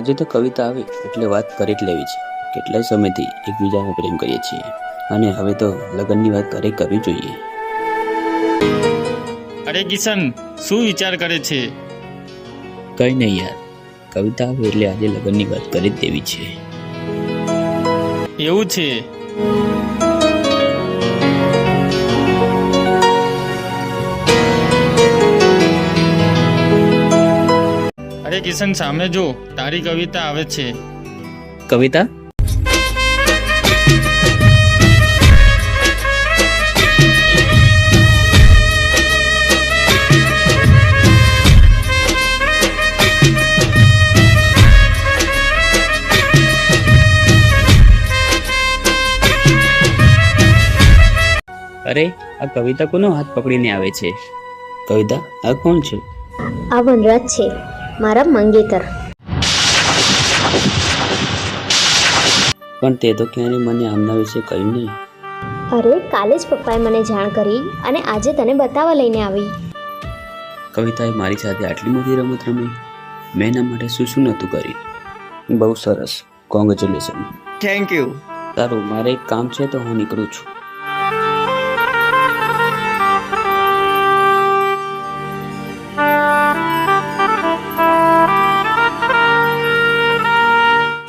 આજે તો કવિતા આવી એટલે વાત કરી જ લેવી છે. કેટલાય સમયથી એકબીજાને પ્રેમ કરીએ છીએ. અને હવે તો લગ્નની વાત કરે કરવી જોઈએ. અરે કિશન શું વિચાર કરે છે? કંઈ નહીં યાર. કવિતા આવે એટલે આજે લગ્નની વાત કરી જ દેવી છે. એવું છે? અરે કિશન સામે જો તારી કવિતા આવે છે. કવિતા? અરે આ કવિતા કોનો હાથ પકડીને આવે છે? કવિતા આ કોણ છે? આ વનરાજ છે. મારા મંગેતર. પણ તે તો ક્યારે મને આમના વિશે કહ્યું નહીં. અરે કાલે જ પપ્પાએ મને જાણ કરી અને આજે તને બતાવવા લઈને આવી. કવિતાએ મારી સાથે આટલી મોટી રમત રમી. મેં એના માટે શું શું નહોતું કર્યું? બહુ સરસ. કોંગ્રેચ્યુલેશન થેન્ક યુ સારું મારે એક કામ છે તો હું નીકળું છું.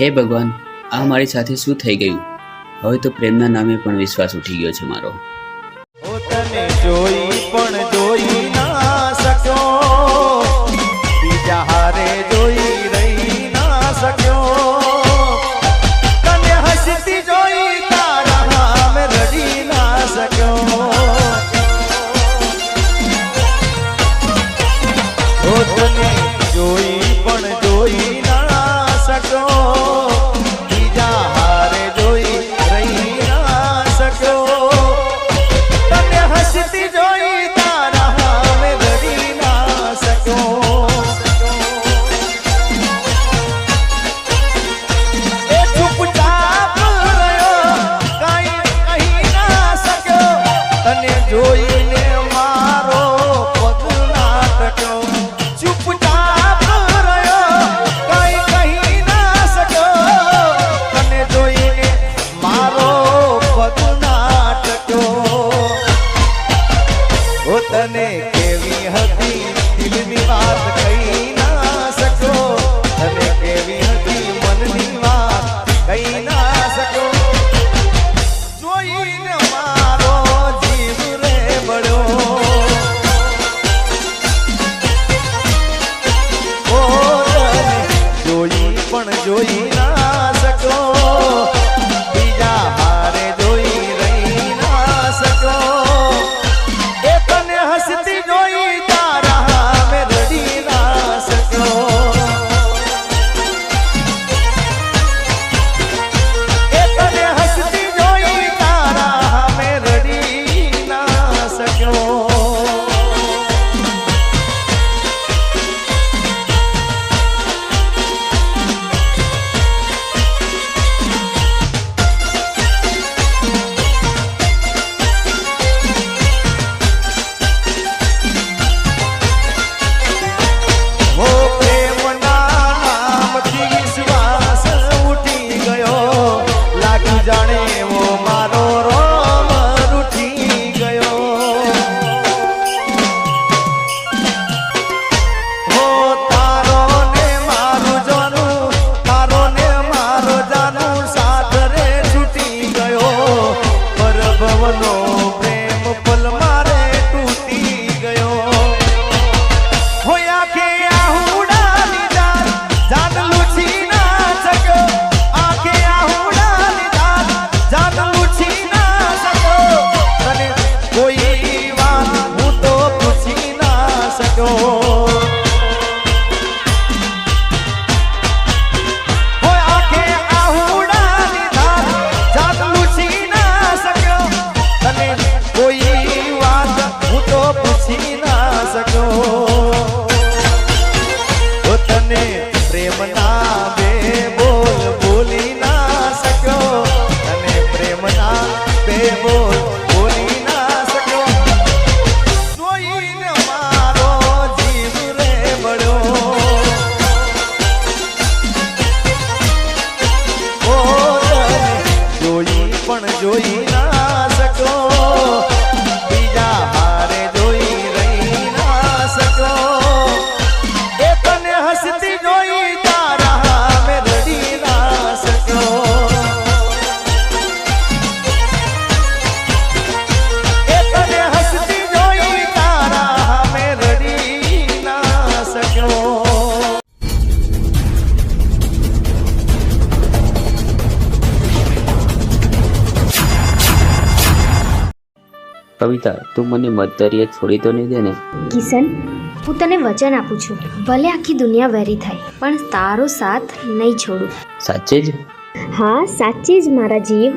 હે ભગવાન, આ મારી સાથે શું થઈ ગયું? હવે તો પ્રેમના નામે પણ વિશ્વાસ ઉઠી ગયો છે મારો. તને કવિતા તું મને મધદરિયે છોડી તો નહીં દે ને? કિશન હું તને વચન આપું છું. ભલે આખી દુનિયા વેરી થાય પણ તારો સાથ નહીં છોડું. સાચે જ? હા સાચે જ મારા જીવ.